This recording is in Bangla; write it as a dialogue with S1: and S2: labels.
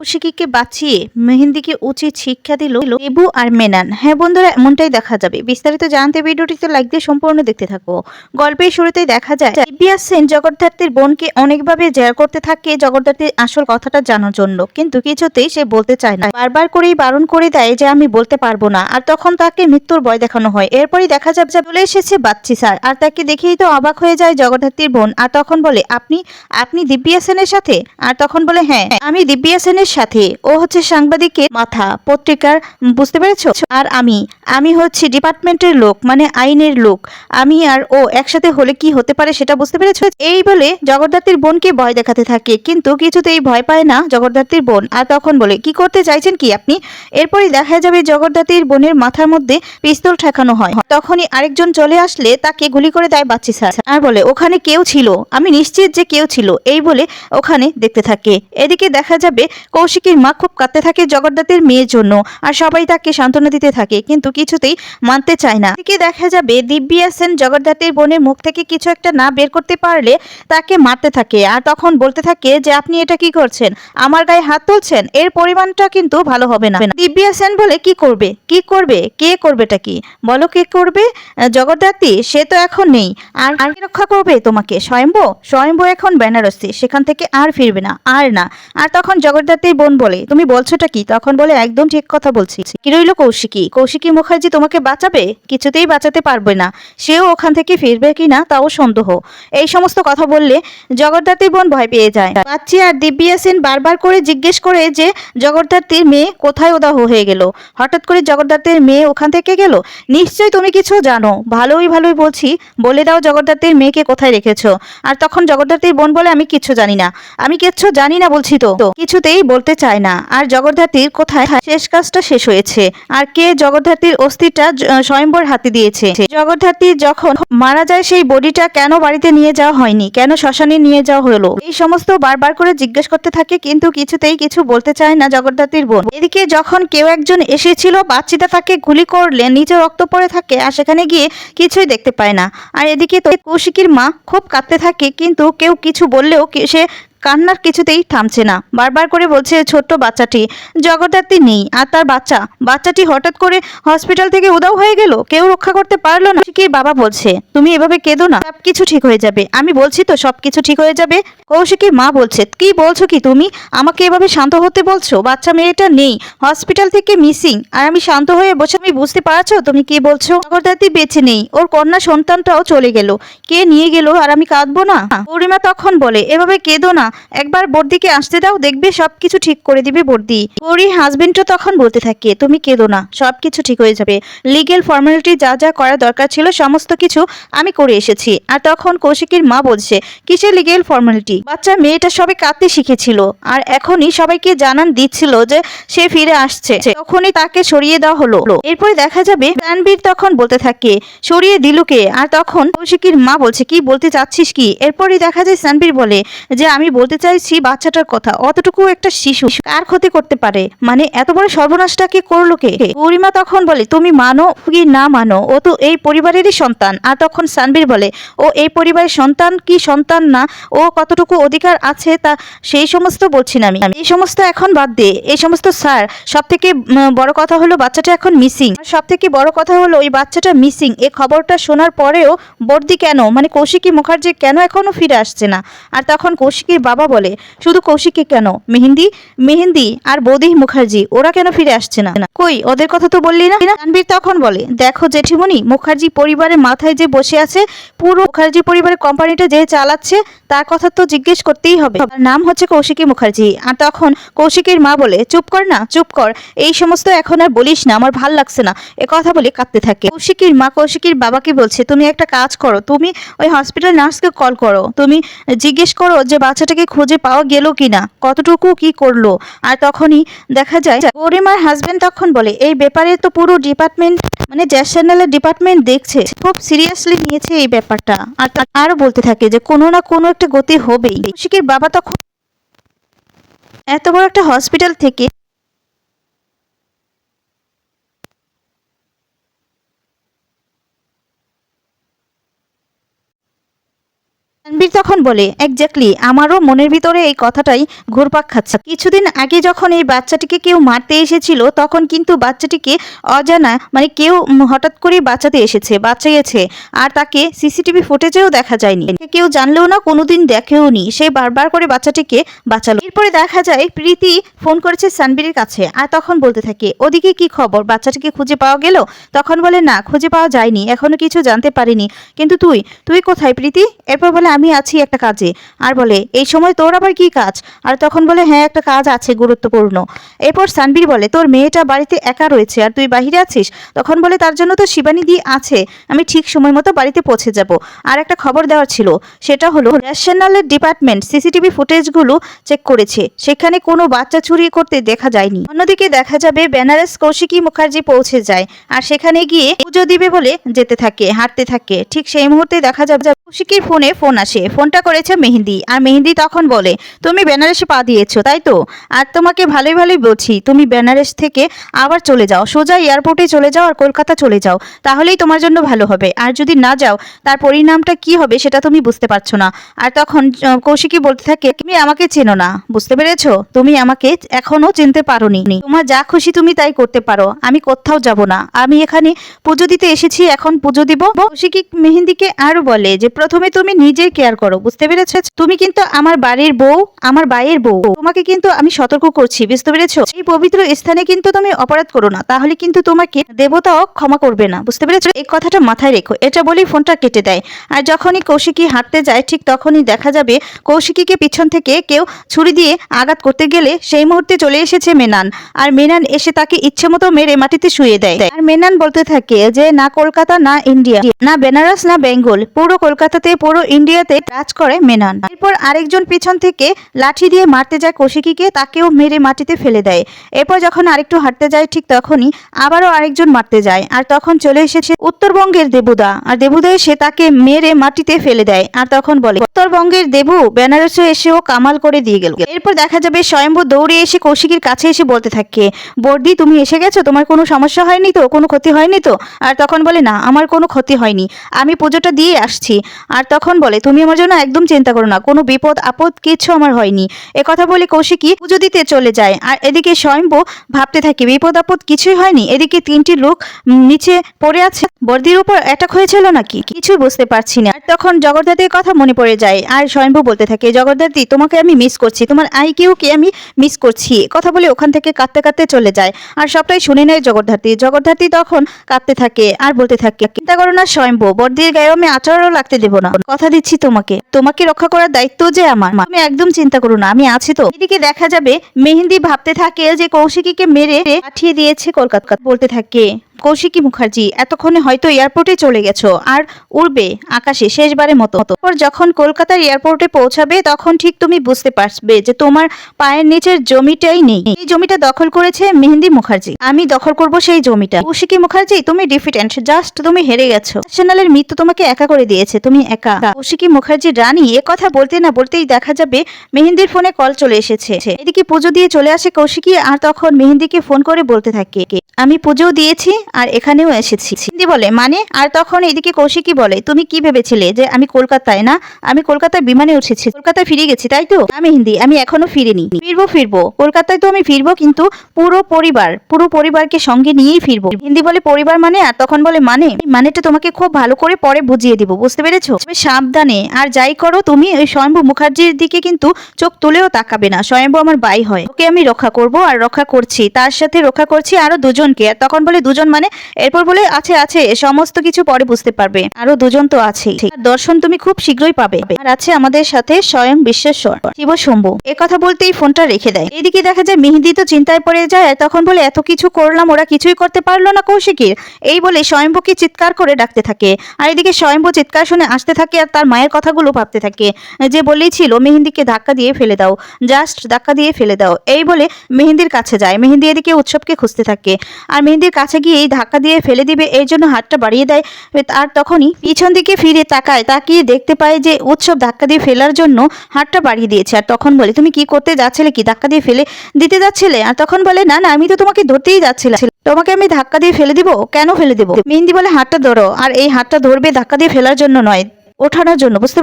S1: কৌশিকীকে বাঁচিয়ে মেহেন্দিকে উচিত শিক্ষা দিল এবু আর মেনান। হ্যাঁ বন্ধুরা, এমনটাই দেখা যাবে। বিস্তারিত জানতে ভিডিওটিতে লাইক দিয়ে সম্পূর্ণ দেখতে থাকো। গল্পের শুরুতেই দেখা যায় ইবিয়াস সেন জগদ্ধাত্রীর বোনকে অনেকভাবে জেরা করতে থাকে জগদ্ধাত্রীর আসল কথাটা জানার জন্য। কিন্তু কিছুতেই সে বলতে চায় না। বারবার করেই বারণ করে দেয় যে, আমি বলতে পারব না। আর তখন তাকে মৃত্যুর ভয় দেখানো হয়। এরপরই দেখা যাবে যে, চলে এসেছে বাচ্চি স্যার। আর তাকে দেখেই তো অবাক হয়ে যায় জগদ্ধাত্রীর বোন। আর তখন বলে, আপনি আপনি দিব্যা সেনের সাথে? আর তখন বলে হ্যাঁ আমি দিব্যা সেনের সাথে। ও হচ্ছে সাংবাদিকের মাথা। পত্রিকার, বুঝতে পেরেছ? আর আমি। আমি হচ্ছে ডিপার্টমেন্টের লোক মানে আইনের লোক। আমি আর ও একসাথে হলে কি হতে পারে সেটা বুঝতে পেরেছ? এই বলে জগদ্ধাত্রীর বোনকে ভয় দেখাতে থাকে। কিন্তু কিছুতেই ভয় পায় না জগদ্ধাত্রীর বোন। আর তখন বলে, কি করতে চাইছেন কি আপনি? এরপরই দেখা যাবে জগদ্ধাত্রীর বোনের মাথার মধ্যে পিস্তল ঠেকানো হয়। তখনই আরেকজন চলে আসলে তাকে গুলি করে দেয় বাচ্চি স্যার। আর বলে, ওখানে কেউ ছিল। আমি নিশ্চিত যে কেউ ছিল। এই বলে ওখানে দেখতে থাকে। এদিকে দেখা যাবে কৌশিকীর মা খুব কাঁদতে থাকে জগদ্ধাতের মেয়ের জন্য আর সবাই তাকে সান্ত্বনা দিতে থাকে কিন্তু কিছুতেই মানতে চায় না। এদিকে দেখা যাবে দিব্যা সেন জগদ্ধাতের বোনের মুখ থেকে কিছু একটা না বের করতে পারলে তাকে মারতে থাকে আর তখন বলতে থাকে যে আপনি এটা কি করছেন? আমার গায়ে হাত তুলছেন? এর পরিমাণটা কিন্তু ভালো হবে না। দিব্যা সেন বলে কি করবে? কি করবে? কে করবেটা কি? বলো কে করবে? আহ, জগদ্ধাত্রী সে তো এখন নেই। আর আর রক্ষা করবে তোমাকে? স্বয়ম্ভ? স্বয়ম্ভ এখন বেনারসি। সেখান থেকে আর ফিরবে না আর না। আর তখন জগদ্ধাত্রীর বোন বলে। তুমি বলছোটা কি? তখন বলে, একদম ঠিক কথা বলছি। কি রইল কৌশিকী? কৌশিকী মুখার্জি তোমাকে বাঁচাবে? কিছুতেই বাঁচাতে পারবে না। সেও ওখান থেকে ফিরবে কি না তাও সন্দেহ। এই সমস্ত কথা বললে জগদ্ধাত্রীর বোন ভয় পেয়ে যায়। বাচ্চি আর দিব্যা সেন বারবার করে জিজ্ঞেস করে যে, জগদ্ধাত্রীর মেয়ে কোথায় উদাহ হয়ে গেল? হঠাৎ করে জগদ্ধাত্রীর মেয়ে ওখান থেকে গেল? নিশ্চয়ই তুমি কিছু জানো। ভালোই ভালোই বলছি। বলে দাও জগদ্ধাত্রীর মেয়েকে কোথায় রেখেছো? আর তখন জগদ্ধাত্রীর বোন বলে, আমি কিচ্ছু জানি না। আমি কিচ্ছু জানি না বলছি তো। তো কিছুতেই বলতে চায় না। আর জগদ্ধাত্রীর কোথায় শেষ কাজটা শেষ হয়েছে। আর কে জগদ্ধাত্রীর অস্থিটা স্বয়ম্বর হাতে দিয়েছে? জগদ্ধাত্রী যখন মারা যায়, সেই বডিটা কেন বাড়িতে নিয়ে যাওয়া হয়নি? কেন শ্মশানে নিয়ে যাওয়া হলো? এই সমস্ত বারবার করে জিজ্ঞেস করতে থাকে, কিন্তু কিছুতেই কিছু বলতে চায় না জগদ্ধাত্রীর বোন। এদিকে যখন কেউ একজন এসেছিল, বাচ্চিটা তাকে গুলি করলে, নিচে রক্ত পড়ে থাকে, আর সেখানে গিয়ে কিছুই দেখতে পায় না। আর এদিকে তো কৌশিকীর মা খুব কাঁদতে থাকে, কিন্তু কেউ কিছু বললেও সে কান্নার কিছুতেই থামছে না। বারবার করে বলছে ছোট্ট বাচ্চাটি, জগদ্ধাত্রী নেই, আর তার বাচ্চা। বাচ্চাটি হঠাৎ করে হসপিটাল থেকে উদাও হয়ে গেল, কেউ রক্ষা করতে পারল না। কৌশিকীর বাবা বলছে, তুমি এভাবে কেঁদো না সব কিছু ঠিক হয়ে যাবে। আমি বলছি তো সব কিছু ঠিক হয়ে যাবে? কৌশিকীর মা বলছে, কি বলছো কি তুমি? আমাকে এভাবে শান্ত হতে বলছো? বাচ্চা মেয়েটা নেই, হসপিটাল থেকে মিসিং, আর আমি শান্ত হয়ে বসে আমি বুঝতে পারছ? তুমি কি বলছো? জগদ্ধাত্রী বেঁচে নেই, ওর কন্যা সন্তানটাও চলে গেল। কে নিয়ে গেল, আর আমি কাঁদবো না? পূর্ণিমা তখন বলে, এভাবে কেঁদো না একবার বর্দিকে আসতে দাও, দেখবে সবকিছু ঠিক করে দিবে বর্দি। গৌরীর হাজবেন্ডও তখন বলতে থাকে, তুমি কেঁদো না, সবকিছু ঠিক হয়ে যাবে। লিগেল ফর্মালিটি যা যা করা দরকার ছিল, সমস্ত কিছু আমি করে এসেছি। আর তখন কৌশিকীর মা বলছে, কিসের লিগেল ফর্মালিটি বাচ্চা মেয়েটা সবে কাঁদতে শিখেছিল, আর এখনই সবাইকে জানান দিচ্ছিল যে সে ফিরে আসছে। তখনই তাকে সরিয়ে দেওয়া হলো। এরপরে দেখা যাবে তানবীর তখন বলতে থাকে, সরিয়ে দিল কে? আর তখন কৌশিকীর মা বলছে, কি বলতে চাচ্ছিস কি? এরপরই দেখা যায় সানবীর বলে যে, আমি বলতে চাইছি বাচ্চাটার কথা, অতটুকু একটা শিশু। কার ক্ষতি করতে পারে? মানে এত বড় সর্বনাশটা কি করল কে? গরিমা তখন বলে, তুমি মানো কি না মানো? ও তো এই পরিবারেরই সন্তান। আর তখন সানবীর বলে, ও এই পরিবারের সন্তান কি সন্তান না? ও কতটুকু অধিকার আছে তা সেই সমস্ত বলছি না আমি। এই সমস্ত এখন বাদ দে। এই সমস্ত স্যার সব থেকে বড় কথা হলো বাচ্চাটা এখন মিসিং সব থেকে বড় কথা হলো ওই বাচ্চাটা মিসিং এ খবরটা শোনার পরেও বর্দি কেন? মানে কৌশিকী মুখার্জি কেন এখনও ফিরে আসছে না? আর তখন কৌশিকীর বাবা বলে, শুধু কৌশিকী কেন? মেহেন্দি মেহেন্দি আর বৌদি মুখার্জি, ওরা কেন ফিরে আসছে না? কই, ওদের কথা তো বললি না? তানবীর তখন বলে, দেখো জেঠিমণি, মুখার্জি পরিবারের মাথায় যে বসে আছে, পুরো মুখার্জি পরিবারের কোম্পানিটা যে চালাচ্ছে, তার কথা তো জিজ্ঞেস করতেই হবে। নাম হচ্ছে কৌশিকী মুখার্জি। আর তখন কৌশিকীর মা বলে, চুপ কর না, চুপ কর, এই সমস্ত এখন আর বলিস না, আমার ভালো লাগছে না। এ কথা বলে কাঁদতে থাকে। কৌশিকীর মা কৌশিকীর বাবাকে বলছে, তুমি একটা কাজ করো, তুমি ওই হসপিটাল নার্সকে কল করো, তুমি জিজ্ঞেস করো যে বাচ্চাটাকে খুঁজে পাওয়া গেল কিনা, কতটুকু কি করল? আর তখনই দেখা যায়, গরিমার হাজবেন্ড তখন বলে, এই ব্যাপারে তো পুরো ডিপার্টমেন্ট মানে জ্যাস চ্যানেলের ডিপার্টমেন্ট দেখছে, খুব সিরিয়াসলি নিয়েছে এই ব্যাপারটা। আর আরও বলতে থাকে যে, কোনো না কোনো একটা গতি হবেই। কৌশিকের বাবা তখন এত বড় একটা হসপিটাল থেকে তানবীর তখন বলে এক্স্যাক্টলি আমারও মনের ভিতরে এই কথাটাই ঘুরপাক খাচ্ছে। কিছুদিন আগে যখন এই বাচ্চাটিকে কেউ মারতে এসেছিল, তখন কিন্তু বাচ্চাটিকে অজানা মানে কেউ হঠাৎ করে বাঁচাতে এসেছে বাঁচিয়েছে আর তাকে সিসিটিভি ফুটেজেও দেখা যায়নি। কেউ জানলেও না, কোনোদিন দেখেও নি সে বারবার করে বাচ্চাটিকে বাঁচালো। এরপরে দেখা যায়, প্রীতি ফোন করেছে সানবীরের কাছে আর তখন বলতে থাকে, ওদিকে কি খবর? বাচ্চাটিকে খুঁজে পাওয়া গেল? তখন বলে, না, খুঁজে পাওয়া যায়নি। এখনও কিছু জানতে পারিনি। কিন্তু তুই তুই কোথায় প্রীতি? এরপর বলে আমি আছি একটা কাজে। আর বলে, এই সময় তোর আবার কি কাজ? আর তখন বলে হ্যাঁ একটা কাজ আছে গুরুত্বপূর্ণ। এরপর সানবীর বলে, তোর মেয়েটা বাড়িতে একা রয়েছে আর তুই বাহিরে আছিস? তখন বলে, তার জন্য তো শিবানী দি আছে, আমি ঠিক সময় মতো বাড়িতে পৌঁছে যাব। আর একটা খবর দেওয়ার ছিল, সেটা হলো ন্যাশনালের ডিপার্টমেন্ট সিসিটিভি ফুটেজগুলো চেক করেছে। সেখানে কোনো বাচ্চা চুরি করতে দেখা যায়নি। অন্যদিকে দেখা যাবে, বেনারস কৌশিকী মুখার্জি পৌঁছে যায় আর সেখানে গিয়ে পুজো দিবে বলে যেতে থাকে, হাঁটতে থাকে। ঠিক সেই মুহূর্তে দেখা যাবে, কৌশিকীর ফোনে ফোন আসে। ফোনটা করেছে মেহেন্দি। আর মেহেন্দি তখন বলে, তুমি বেনারসে পা দিয়েছ, তাই তো? আর তোমাকে ভালোই ভালোই বলছি, তুমি বেনারস থেকে আবার চলে যাও, সোজা এয়ারপোর্টে চলে যাও আর কলকাতা চলে যাও, তাহলেই তোমার জন্য ভালো হবে। আর যদি না যাও, তার পরিণামটা কি হবে সেটা তুমি বুঝতে পারছ না। আর তখন কৌশিকী বলতে থাকে, তুমি আমাকে চেনো না, বুঝতে পেরেছ? তুমি আমাকে এখনও চিনতে পারোনি। তোমার যা খুশি তুমি তাই করতে পারো, আমি কোথাও যাব না। আমি এখানে পুজো দিতে এসেছি, এখন পুজো দিব। কৌশিকী মেহেন্দিকে আরও বলে যে, প্রথমে তুমি নিজে কেয়ার করো, বুঝতে পেরেছ? তুমি কিন্তু আমার বাড়ির বউ, আমার বাইয়ের বউ। তোমাকে কিন্তু আমি সতর্ক করছি, বুঝতে পেরেছ? এই পবিত্র স্থানে কিন্তু তুমি অপরাধ করো না, তাহলে কিন্তু তোমাকে দেবতাও ক্ষমা করবে না, বুঝতে পেরেছ? এই কথাটা মাথায় রেখো, এটা বলেই ফোনটা কেটে দেয়। আর যখনই কৌশিকী হাঁটতে যায়, ঠিক তখনই দেখা যাবে কৌশিকীকে পিছন থেকে কেউ ছুরি দিয়ে আঘাত করতে গেলে সেই মুহূর্তে চলে এসেছে মেনান। আর মেনান এসে তাকে ইচ্ছে মতো মেরে মাটিতে শুয়ে দেয়। আর মেনান বলতে থাকে যে, না কলকাতা, না ইন্ডিয়া, না বেনারস, না বেঙ্গল, পুরো কলকাতাতে পুরো ইন্ডিয়াতে রাজ করে মেনান। এরপর আরেকজন পিছন থেকে লাঠি দিয়ে মারতে যায় কৌশিকীকে, তাকেও মেরে মাটিতে ফেলে দেয়। এরপর যখন আরেকটু হাঁটতে যায়, ঠিক তখনই আবারও আরেকজন মারতে যায়, আর তখন চলে এসেছে উত্তরবঙ্গের দেবুদা আর দেবুদা এসে তাকে মেরে মাটিতে ফেলে দেয়, আর তখন বলে, উত্তরবঙ্গের দেবু, বেনারসে এসেও কামাল করে দিয়ে গেল। এরপর দেখা যাবে স্বয়ম্ভু দৌড়ে এসে কৌশিকীর কাছে এসে বলতে থাকে, বর্দি, তুমি এসে গেছো? তোমার কোনো সমস্যা হয়নি তো? কোনো ক্ষতি হয়নি তো? আর তখন বলে, না, আমার কোনো ক্ষতি হয়নি। আমি পুজোটা দিয়ে আসছি। আর তখন বলে তুমি আমার জন্য একদম চিন্তা করো না। কোনো বিপদ, আপদ কিছু আমার হয়নি। এ কথা বলে কৌশিকী পুজো দিতে চলে যায়। আর এদিকে স্বয়ম্ভু ভাবতে থাকে, বিপদ, আপদ কিছুই হয়নি। এদিকে তিনটি লোক নিচে পড়ে আছে। বর্দির উপর অ্যাটাক হয়েছিল নাকি? কিছু বুঝতে পারছি না। আর তখন জগদ্ধাতির কথা মনে পড়ে যায়। আর স্বয়ম্ভু বলতে থাকে জগদ্ধাতি তোমাকে আমি মিস করছি। তোমার আই কে আমি মিস করছি। কথা বলে ওখান থেকে কাঁদতে কাঁদতে চলে যায়। আর সবটাই শুনে নেয় জগদ্ধাত্রী। জগদ্ধাত্রী তখন কাঁদতে থাকে আর বলতে থাকে, চিন্তা করো না স্বয়ম্ভু, বর্দির গায়ে আমি আচরণও লাগতে দেবো না। কথা দিচ্ছি তোমাকে। তোমাকে রক্ষা করার দায়িত্ব যে আমার। তুমি একদম চিন্তা করো না, আমি আছি তো। এদিকে দেখা যাবে মেহেন্দি ভাবতে থাকে যে কৌশিকীকে মেরে পাঠিয়ে দিয়েছে কলকাতা। বলতে থাকে কৌশিকী মুখার্জি, এতক্ষণে হয়তো এয়ারপোর্টে চলে গেছো। আর উড়বে আকাশে শেষবারের মতো। পর যখন কলকাতার এয়ারপোর্টে পৌঁছাবে, তখন ঠিক তুমি বুঝতে পারবে যে তোমার পায়ের নিচের জমিটাই নেই। এই জমিটা দখল করেছে মেহেন্দি মুখার্জি। আমি দখল করব সেই জমিটা। কৌশিকী মুখার্জি, তুমি ডিফিটেন্ট। জাস্ট তুমি হেরে গেছো। ন্যাশনালের মৃত্যু তোমাকে একা করে দিয়েছে। তুমি একা। কৌশিকী মুখার্জি, রানী, এ কথা বলতে না বলতেই দেখা যাবে মেহেন্দির ফোনে কল চলে এসেছে। এদিকে পুজো দিয়ে চলে আসে কৌশিকী, আর তখন মেহেন্দিকে ফোন করে বলতে থাকে। আমি পুজোও দিয়েছি আর এখানেও এসেছি। হিন্দি বলে মানে? আর তখন এদিকে কৌশিকী বলে, তুমি কি ভেবেছিলে যে আমি কলকাতায়, না? আমি কলকাতায় বিমানে উঠেছি। কলকাতায় ফিরে গেছি, তাই তো? আমি হিন্দি, আমি এখনও ফিরিনি। ফিরবো ফিরবো। কলকাতায় তো আমি ফিরবো, কিন্তু পুরো পরিবার, পুরো পরিবারকে সঙ্গে নিয়েই ফিরবো। হিন্দি বলে পরিবার মানে? আর তখন বলে মানে? মানেটা তোমাকে খুব ভালো করে পরে বুঝিয়ে দিব, বুঝতে পেরেছ? তবে সাবধানে, আর যাই করো, তুমি ওই স্বয়ম্ভু মুখার্জির দিকে কিন্তু চোখ তুলেও তাকাবে না। স্বয়ম্ভু আমার বাই হয়। ওকে আমি রক্ষা করব, আর রক্ষা করছি, তার সাথে রক্ষা করছি আরও দুজনকে। তখন বলে, দুজন মানে এরপর বলে, আছে আছে সমস্ত কিছু পরে বুঝতে পারবে। আরও দুজন তো আছেই। দর্শন তুমি খুব শীঘ্রই পাবে। আর আছে আমাদের সাথে স্বয়ং বিশ্বেশ্বর। শিব শম্ভু। এ কথা বলতেই ফোনটা রেখে দেয়। এদিকে দেখা যায় মেহেন্দি তো চিন্তায় পড়ে যায় তখন বলে, এত কিছু করলাম, ওরা কিছুই করতে পারল না কৌশিকীর। এই বলে স্বয়ম্ভুকে চিৎকার করে ডাকতে থাকে। আর এদিকে স্বয়ম্ভু চিৎকার শুনে আসতে থাকে, আর তার মায়ের কথাগুলো ভাবতে থাকে। যে বলেই ছিল মেহেন্দিকে ধাক্কা দিয়ে ফেলে দাও। জাস্ট ধাক্কা দিয়ে ফেলে দাও। এই বলে মেহেন্দির কাছে যায়। মেহেন্দি এদিকে উৎসবকে খুঁজতে থাকে। আর মেহেন্দির কাছে গিয়ে ধাক্কা দিয়ে ফেলে দিবে এই জন্য হাতটা বাড়িয়ে দেয়। আর তখনই পিছন দিকে ফিরে তাকায়, তাকিয়ে দেখতে পায় যে উৎসব ধাক্কা দিয়ে ফেলার জন্য হাতটা বাড়িয়ে দিয়েছে। আর তখন বলে, তুমি কি করতে যাচ্ছিলে কি? ধাক্কা দিয়ে ফেলে দিতে যাচ্ছিলে? আর তখন বলে, না না, আমি তো তোমাকে ধরতেই যাচ্ছিলাম। তোমাকে আমি ধাক্কা দিয়ে ফেলে দিব? কেন ফেলে দিব? মেহেন্দি বলে, হাতটা ধরো। আর এই হাতটা ধরবে ধাক্কা দিয়ে ফেলার জন্য নয়, ওঠানোর জন্য, বুঝতে?